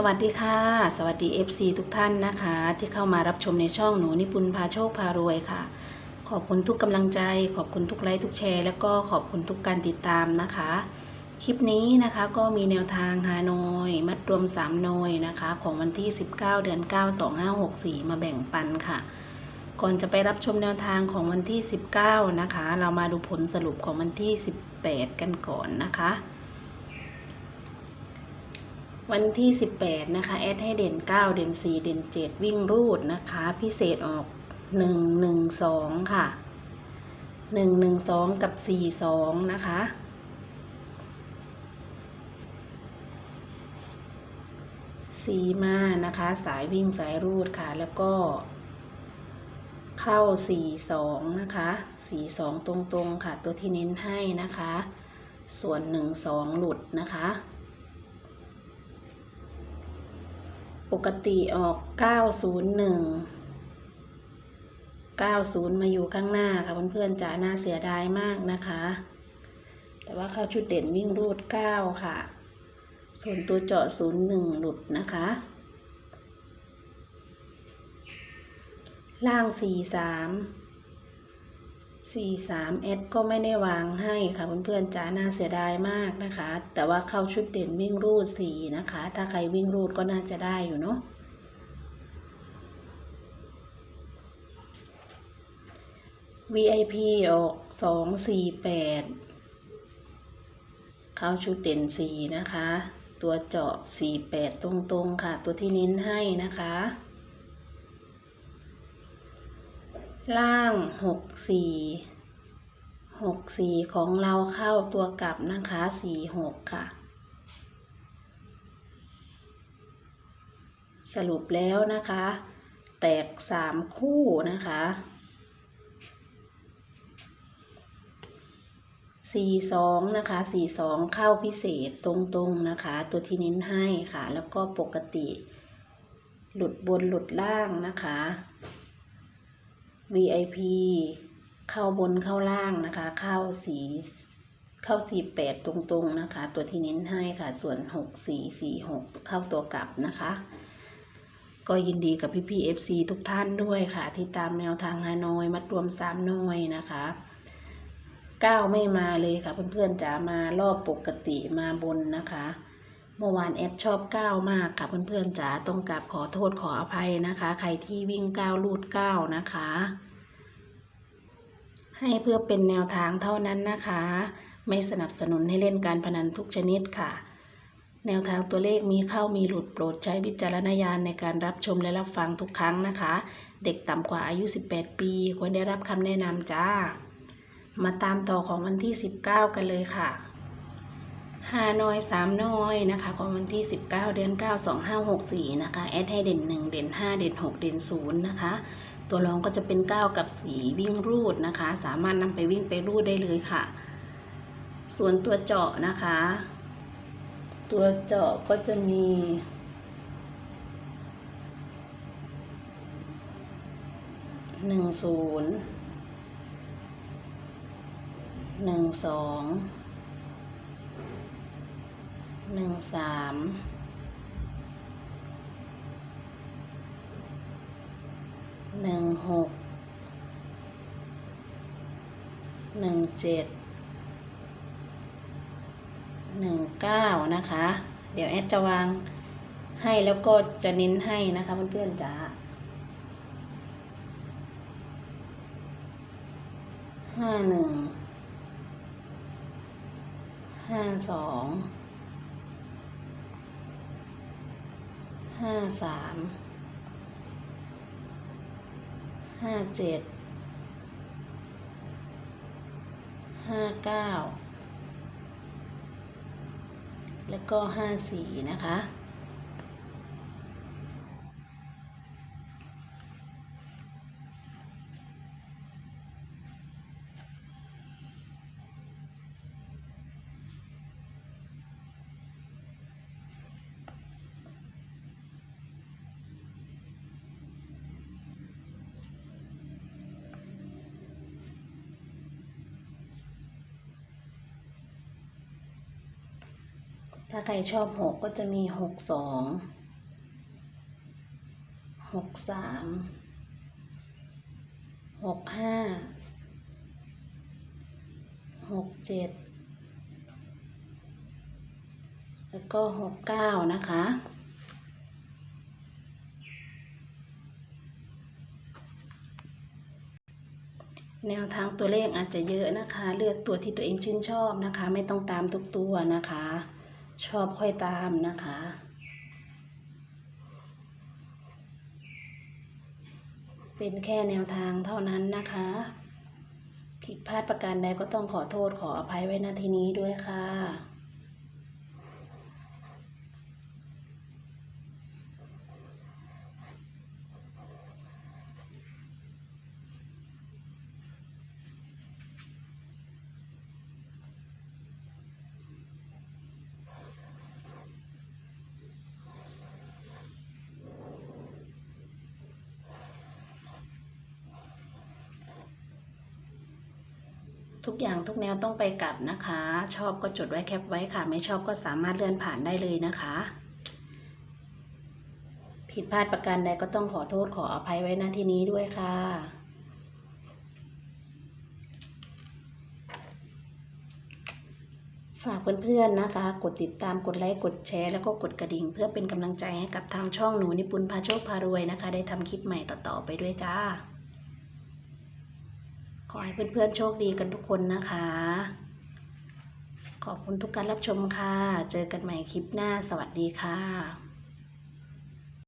สวัสดีค่ะ สวัสดี FC ทุกท่านนะคะ ที่เข้ามารับชมในช่องหนูนิปุนพาโชคพารวยค่ะ ขอบคุณทุกกำลังใจ ขอบคุณทุกไลค์ทุกแชร์ แล้วก็ขอบคุณทุกการติดตามนะคะ คลิปนี้นะคะก็มีแนวทางฮานอยมัดรวม3นอยนะคะ ของวันที่ 19 เดือน 9 2564 มาแบ่งปันค่ะ ก่อนจะไปรับชมแนวทางของวันที่ 19 นะคะ เรามาดูผลสรุปของวันที่ 18 กันก่อนนะคะ วันที่ 18 นะคะ แอดให้เด่น 9 เด่น 4 เด่น 7 วิ่งรูดนะคะ พิเศษออก 1 1 2 ค่ะ 1 1 2 กับ 4 2 นะคะ สีมานะคะ สายวิ่งสายรูดค่ะ แล้วก็ เข้า 4 2 นะคะ 4 2 ตรงๆ ค่ะ ตัวที่เน้นให้นะคะ ส่วน 1 2 หลุดนะคะ ปกติออก 901 90 มาอยู่ข้างหน้าค่ะเพื่อนๆจ๋าน่าเสียดายมากนะคะ แต่ว่าเข้าชุดเด่นวิ่งรูด 9 ค่ะ ส่วนตัวเจาะ 01 หลุดนะคะ ล่าง 43 43 S ก็ไม่ได้วางให้ค่ะเพื่อนๆจ๋าน่าเสียดายมากนะคะ แต่ว่าเข้าชุดเด่นวิ่งรูด4นะคะ ถ้าใครวิ่งรูดก็น่าจะได้อยู่เนาะ VIP ออก248เข้าชุดเด่น4นะคะ ตัวเจาะ48ตรงๆค่ะ ตัวที่เน้นให้นะคะ ล่าง64 64ของเราเข้าตัวกลับนะคะ46ค่ะ สรุปแล้วนะคะ แตก3คู่นะคะ42นะคะ42เข้าพิเศษตรงๆนะคะ ตัวที่เน้นให้ค่ะ แล้วก็ปกติ หลุดบนหลุดล่างนะคะ VIP เข้าบนเข้าล่างนะคะ เข้าสีเข้าสีแปดตรงๆนะคะ ตัวที่เน้นให้ค่ะส่วนหกสี่สี่หกเข้าตัวกลับนะคะ ก็ยินดีกับพี่พี่ FC ทุกท่านด้วยค่ะ ที่ตามแนวทางฮานอยมัดรวมสามน้อยนะคะเก้าไม่มาเลยค่ะเพื่อนๆจ๋ามารอบปกติมาบนนะคะ เมื่อวานแอดชอบก้าวมากค่ะเพื่อนๆจ๋าต้องกราบขอโทษขออภัยนะคะ ใครที่วิ่งก้าวลูดก้าวนะคะ ให้เพื่อเป็นแนวทางเท่านั้นนะคะ ไม่สนับสนุนให้เล่นการพนันทุกชนิดค่ะ แนวทางตัวเลขมีเข้ามีหลุดโปรดใช้วิจารณญาณในการรับชมและรับฟังทุกครั้งนะคะ เด็กต่ำกว่าอายุ 18 ปีควรได้รับคำแนะนำจ้า มาตามต่อของวันที่ 19 กันเลยค่ะ ฮาน้อยสามน้อยนะคะของวันที่19เก้าเดือน9 2564นะคะแอดให้เด่น1เด่น5เด่น6เด่น0นย์นะคะตัวรองก็จะเป็น9กับ4วิ่งรูดนะคะ สามารถนำไปวิ่งไปรูดได้เลยค่ะ ส่วนตัวเจาะนะคะ ตัวเจาะก็จะมีหนึ่งศูนย์หนึ่งสอง หนึ่งสามหนึ่งหกหนึ่งเจ็ดหนึ่งเก้านะคะ เดี๋ยวแอดจะวางให้แล้วก็จะเน้นให้นะคะเพื่อนๆจ๋าห้าหนึ่งห้าสอง ห้าสามห้าเจ็ดห้าเก้าแล้วก็ห้าสี่นะคะาใครชอบหกก็จะมีหกสองหกสามหกห้าหกเจ็ดแล้วก็หกเก้านะคะแนวทางตัวเลขอาจจะเยอะนะคะ เลือกตัวที่ตัวเองชื่นชอบนะคะ ไม่ต้องตามทุกตัวนะคะ ชอบค่อยตามนะคะ เป็นแค่แนวทางเท่านั้นนะคะผิดพลาดประการใดก็ต้องขอโทษขออภัยไว้ณที่นี้ด้วยค่ะ ทุกอย่างทุกแนวต้องไปกลับนะคะ ชอบก็จดไว้แคปไว้ค่ะ ไม่ชอบก็สามารถเลื่อนผ่านได้เลยนะคะ ผิดพลาดประการใดก็ต้องขอโทษขออภัยไว้ณที่นี้ด้วยค่ะฝากเพื่อนๆนะคะ กดติดตาม กดไลค์ กดแชร์ แล้วก็กดกระดิ่ง เพื่อเป็นกำลังใจให้กับทางช่องหนูนิปุนพาโชคพารวยนะคะ ได้ทำคลิปใหม่ต่อๆไปด้วยจ้า ขอให้เพื่อนๆโชคดีกันทุกคนนะคะ ขอบคุณทุกการรับชมค่ะ เจอกันใหม่คลิปหน้า สวัสดีค่ะ